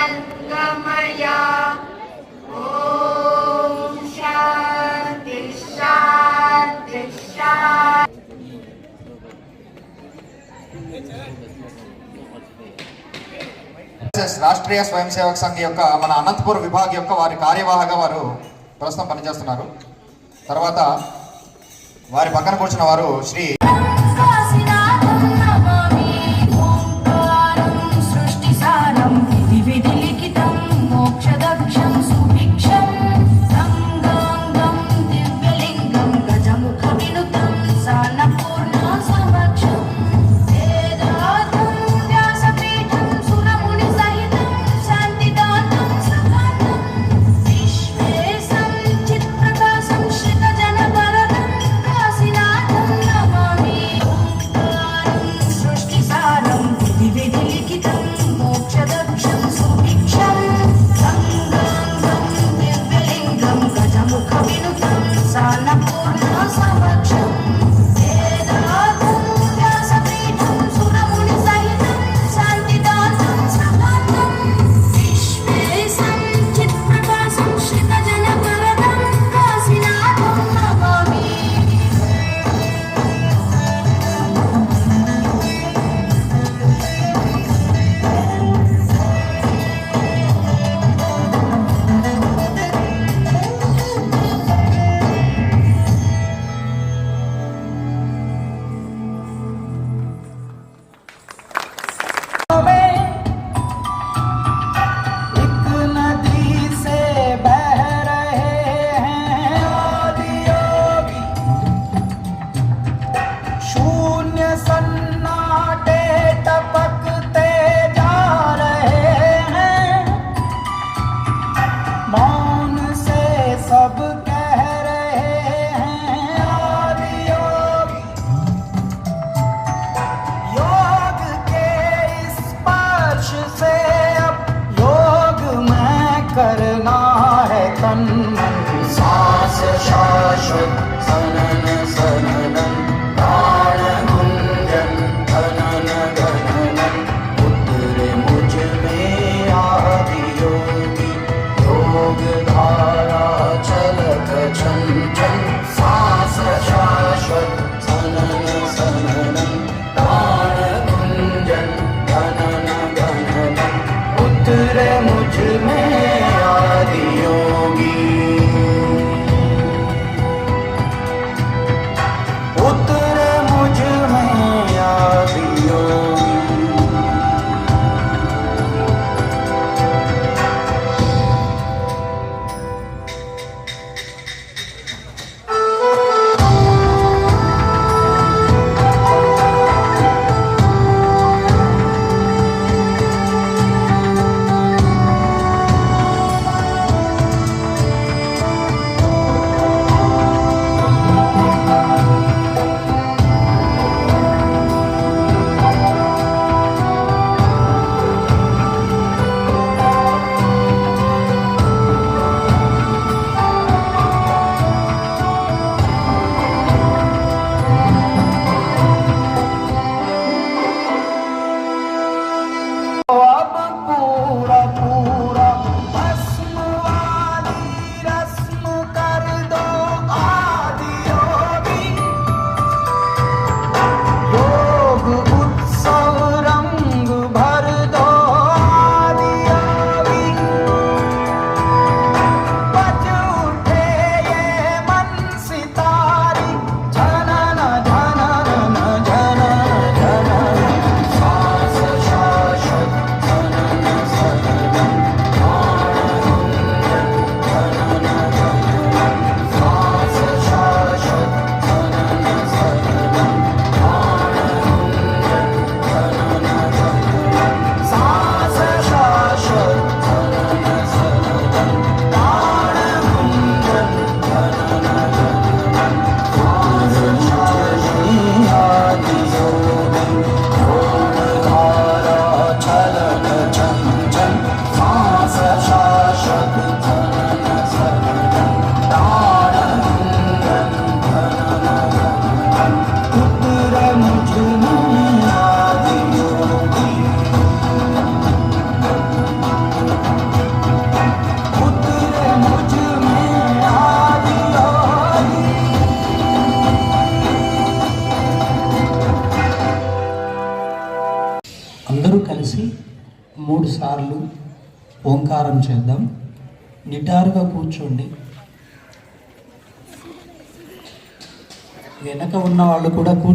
मृत्योर्मामृतङ्गमया ॐ शान्ति शान्ति शान्ति SS Rashtriya స్వయం సేవక్ సంఘ్ యొక్క మన అనంతపూర్ విభాగ్ యొక్క వారి కార్యవాహగా వారు ప్రస్తుతం పనిచేస్తున్నారు తర్వాత వారి పక్కన కూర్చున్న వారు శ్రీ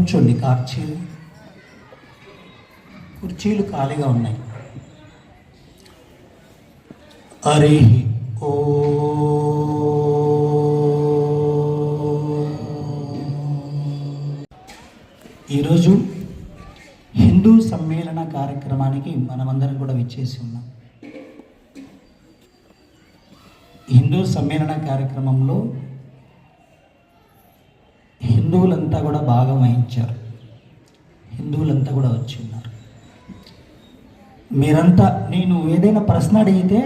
కూర్చోండి కార్చీలు కుర్చీలు ఖాళీగా ఉన్నాయి. హరి ఓ. ఈరోజు హిందూ సమ్మేళన కార్యక్రమానికి మనమందరం కూడా విచ్చేసి ఉన్నాం. హిందూ సమ్మేళన కార్యక్రమంలో హిందువులంతా కూడా బాగా వహించారు హిందువులంతా కూడా వచ్చి ఉన్నారు. మీరంతా నేను ఏదైనా ప్రశ్న అడిగితే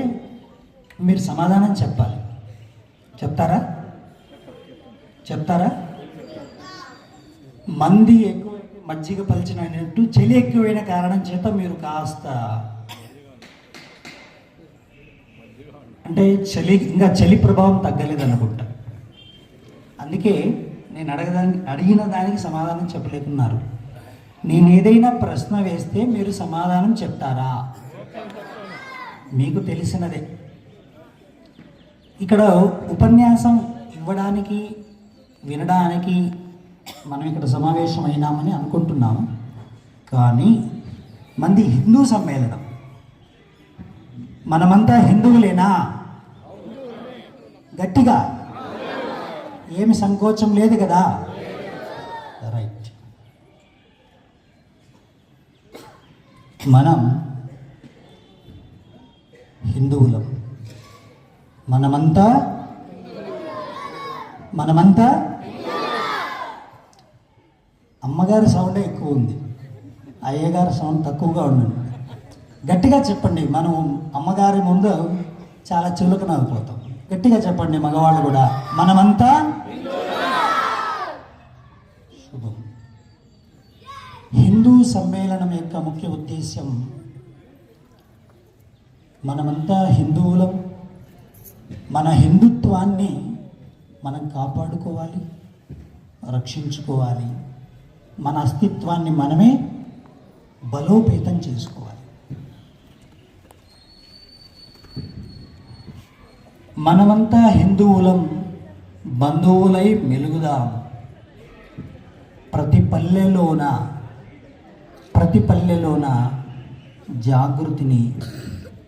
మీరు సమాధానం చెప్పాలి. చెప్తారా? చెప్తారా? మంది ఎక్కువ మజ్జిగ పలిచినట్టు చలి ఎక్కువైన కారణం చేత మీరు కాస్త అంటే చలి ఇంకా చలి ప్రభావం తగ్గలేదు అనుకుంటా అందుకే నేను అడగదానికి అడిగిన దానికి సమాధానం చెప్పలేకున్నారు. నేను ఏదైనా ప్రశ్న వేస్తే మీరు సమాధానం చెప్తారా? మీకు తెలిసినదే. ఇక్కడ ఉపన్యాసం ఇవ్వడానికి వినడానికి మనం ఇక్కడ సమావేశమైనామని అనుకుంటున్నాము. కానీ మంది హిందూ సమ్మేళనం. మనమంతా హిందువులేనా? గట్టిగా ఏమి సంకోచం లేదు కదా? రైట్ మనం హిందువులం. మనమంతా మనమంతా అమ్మగారి సౌండే ఎక్కువ ఉంది. అయ్యగారి సౌండ్ తక్కువగా ఉండండి. గట్టిగా చెప్పండి మనం అమ్మగారి ముందు చాలా చులకన అయిపోతాం గట్టిగా చెప్పండి మగవాళ్ళు కూడా. మనమంతా శుభం. హిందూ సమ్మేళనం యొక్క ముఖ్య ఉద్దేశం మనమంతా హిందువులం. మన హిందుత్వాన్ని మనం కాపాడుకోవాలి రక్షించుకోవాలి. మన అస్తిత్వాన్ని మనమే బలోపేతం చేసుకోవాలి. మనమంతా హిందువులం బంధువులై మెలుగుదాం. ప్రతి పల్లెలోన ప్రతి పల్లెలోన జాగృతిని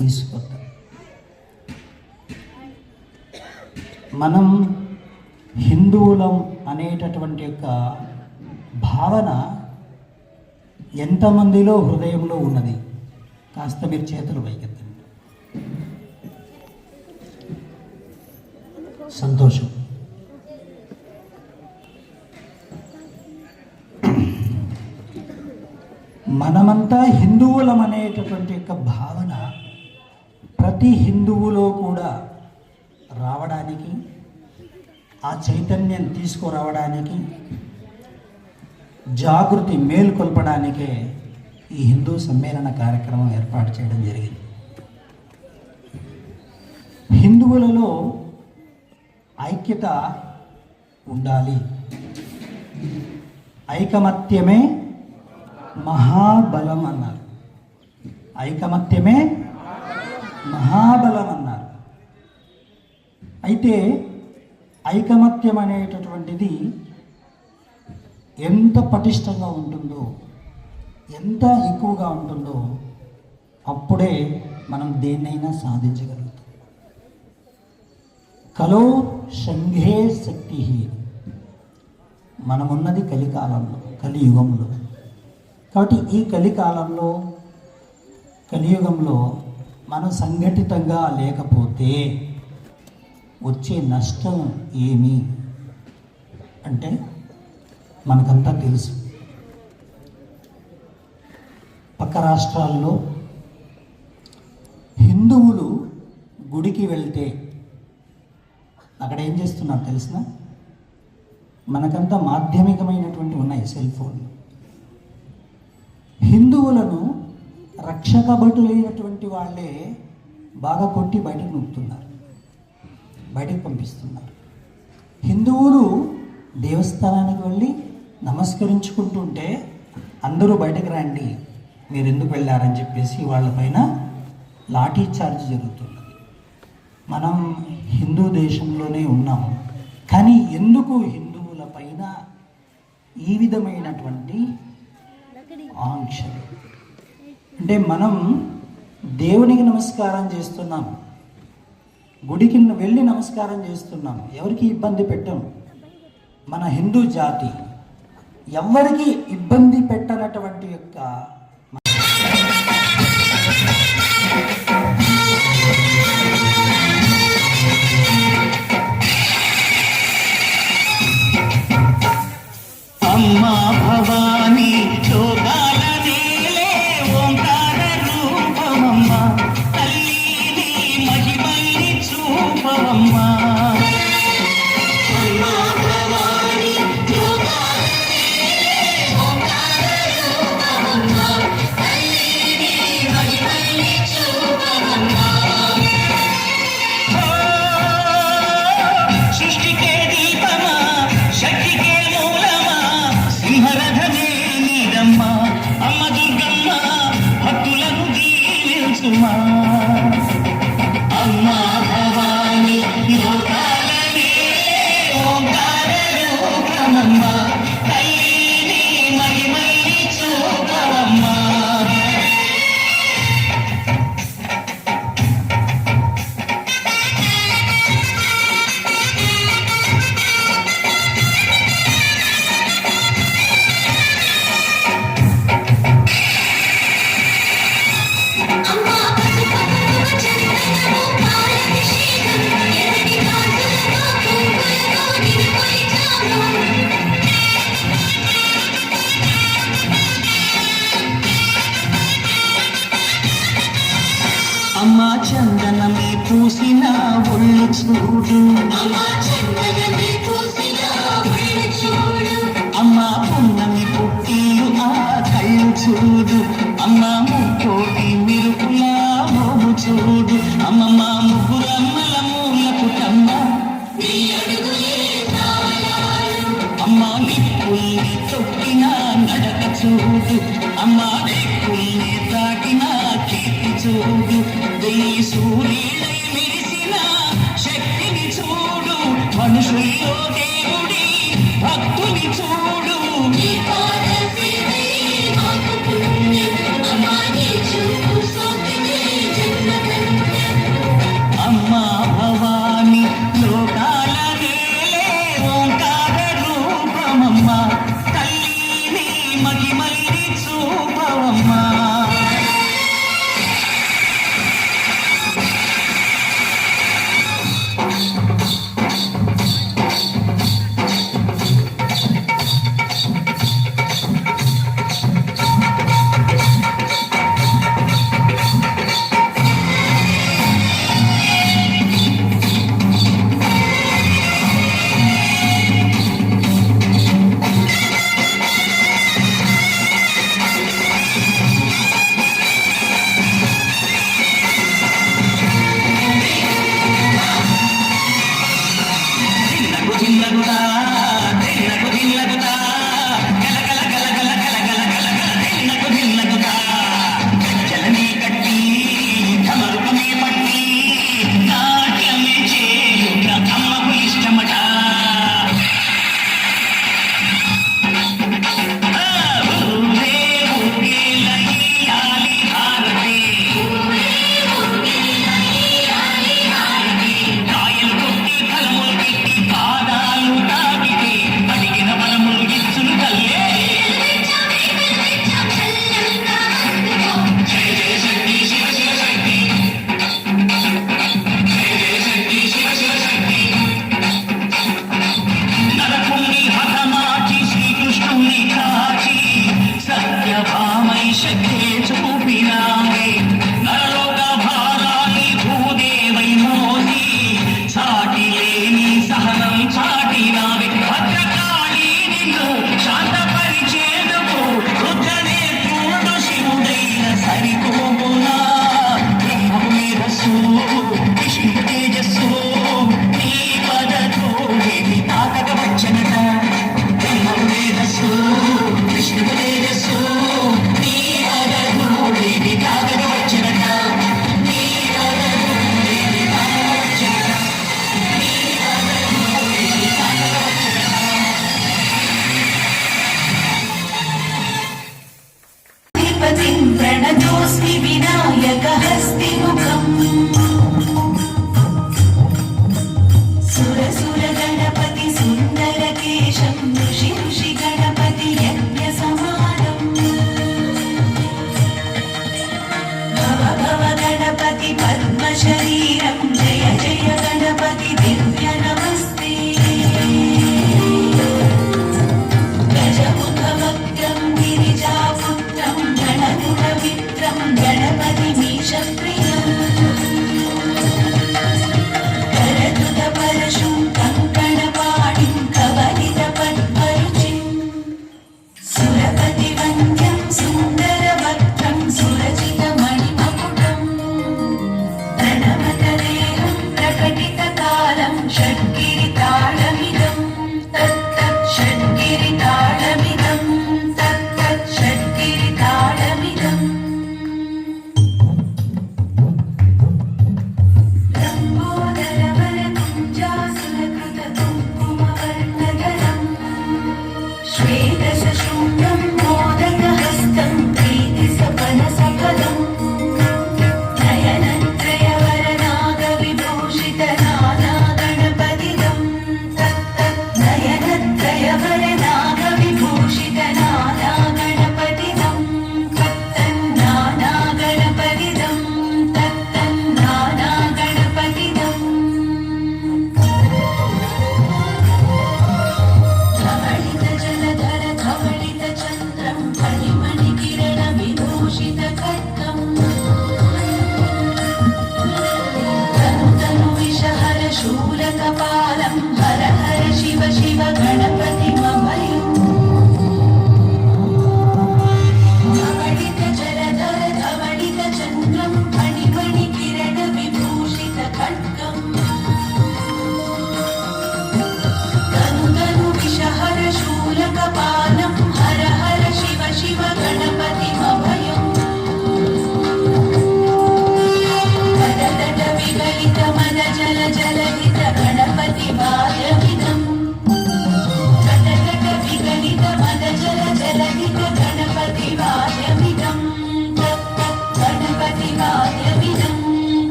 తీసుకొద్దాం. మనం హిందువులం అనేటటువంటి యొక్క భావన ఎంతమందిలో హృదయంలో ఉన్నది? కాస్త మీరు చేతులు పైకెత్తండి. సంతోషం. మనమంతా హిందువులం అనేటటువంటి యొక్క భావన ప్రతి హిందువులో కూడా రావడానికి ఆ చైతన్యం తీసుకురావడానికి జాగృతి మేల్కొల్పడానికే ఈ హిందూ సమ్మేళన కార్యక్రమం ఏర్పాటు చేయడం జరిగింది. హిందువులలో ఐక్యత ఉండాలి. ఐకమత్యమే మహాబలం అన్నారు. ఐకమత్యమే మహాబలం అన్నారు. అయితే ఐకమత్యం అనేటటువంటిది ఎంత పటిష్టంగా ఉంటుందో ఎంత ఎక్కువగా ఉంటుందో అప్పుడే మనం దేన్నైనా సాధించగలం. కలో సంఘే శక్తి. మనమున్నది కలికాలంలో కలియుగంలో. కాబట్టి ఈ కలికాలంలో కలియుగంలో మనం సంఘటితంగా లేకపోతే వచ్చే నష్టం ఏమి? అంటే మనకంతా తెలుసు. పక్క రాష్ట్రాల్లో హిందువులు గుడికి వెళ్తే అక్కడ ఏం చేస్తున్నారు తెలిసిన మనకంతా మాధ్యమికమైనటువంటి ఉన్నాయి సెల్ ఫోన్లు. హిందువులను రక్షక భటులైనటువంటి వాళ్ళే బాగా కొట్టి బయటకు నొప్పుతున్నారు బయటకు పంపిస్తున్నారు. హిందువులు దేవస్థానానికి వెళ్ళి నమస్కరించుకుంటుంటే అందరూ బయటకు రండి మీరు ఎందుకు వెళ్ళారని చెప్పేసి వాళ్ళపైన లాఠీ చార్జ్ జరుగుతుంది. మనం హిందూ దేశంలోనే ఉన్నాం. కానీ ఎందుకు హిందువుల పైన ఈ విధమైనటువంటి ఆంక్షలు? అంటే మనం దేవునికి నమస్కారం చేస్తున్నాం. గుడికి వెళ్ళి నమస్కారం చేస్తున్నాం. ఎవరికి ఇబ్బంది పెట్టం? మన హిందూ జాతి. ఎవరికి ఇబ్బంది పెట్టనటువంటి యొక్క చూడు. అమ్మమ్మ ముగ్గురమ్మల మూల పుట్టమ్మ అమ్మా నిప్పుల్ని తొక్కిన నడక చూడు. అమ్మ నిప్పుల్ని తాకిన కీర్తి చూడు. వెయ్యి సూర్య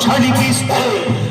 Chinese please.